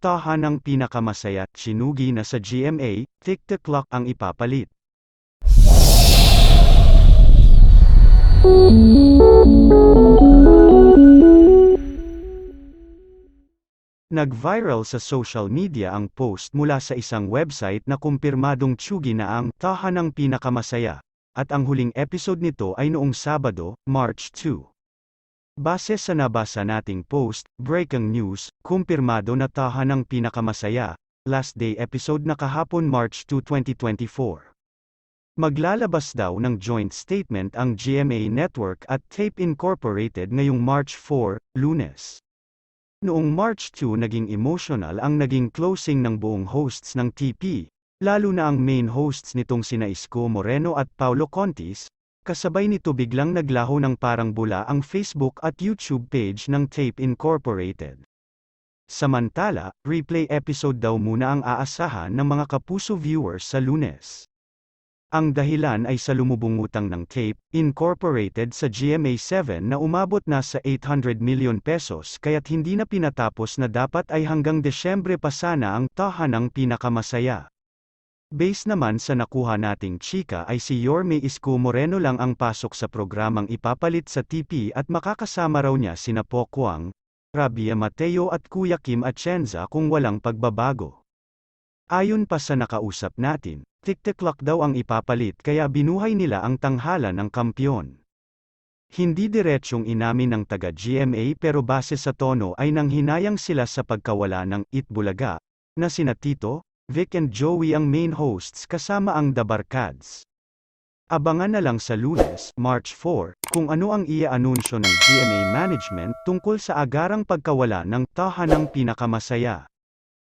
tahanang pinakamasaya, sinugi na sa GMA, TikTok clock ang ipapalit. Nag-viral sa social media ang post mula sa isang website na kumpirmadong tsugi na ang tahanang pinakamasaya, at ang huling episode nito ay noong Sabado, March 2. Base sa nabasa nating post, breaking news, kumpirmado na tahanang pinakamasaya, last day episode na kahapon March 2, 2024. Maglalabas daw ng joint statement ang GMA Network at Tape Incorporated ngayong March 4, Lunes. Noong March 2 naging emotional ang naging closing ng buong hosts ng TP, lalo na ang main hosts nitong sina Isko Moreno at Paulo Contis, kasabay nito biglang naglaho ng parang bula ang Facebook at YouTube page ng Tape Incorporated. Samantala, replay episode daw muna ang aasahan ng mga kapuso viewers sa lunes. Ang dahilan ay sa lumubungutang ng Tape Incorporated sa GMA7 na umabot na sa 800 million pesos kaya't hindi na pinatapos na dapat ay hanggang Desyembre pa sana ang tahanang pinakamasaya. Base naman sa nakuha nating chika ay si Yorme Isko Moreno lang ang pasok sa programang ipapalit sa TP at makakasama raw niya sina Pokwang, Rabia Mateo at Kuya Kim Atienza kung walang pagbabago. Ayon pa sa nakausap natin, TikTok clock daw ang ipapalit kaya binuhay nila ang tanghalan ng kampyon. Hindi diretsyong inamin ng taga GMA pero base sa tono ay nang hinayang sila sa pagkawala ng Itbulaga, na sina Tito, Vic and Joey ang main hosts kasama ang The Barkads. Abangan na lang sa lunes, March 4, kung ano ang ia-anunsyo ng GMA management tungkol sa agarang pagkawala ng tahanang pinakamasaya.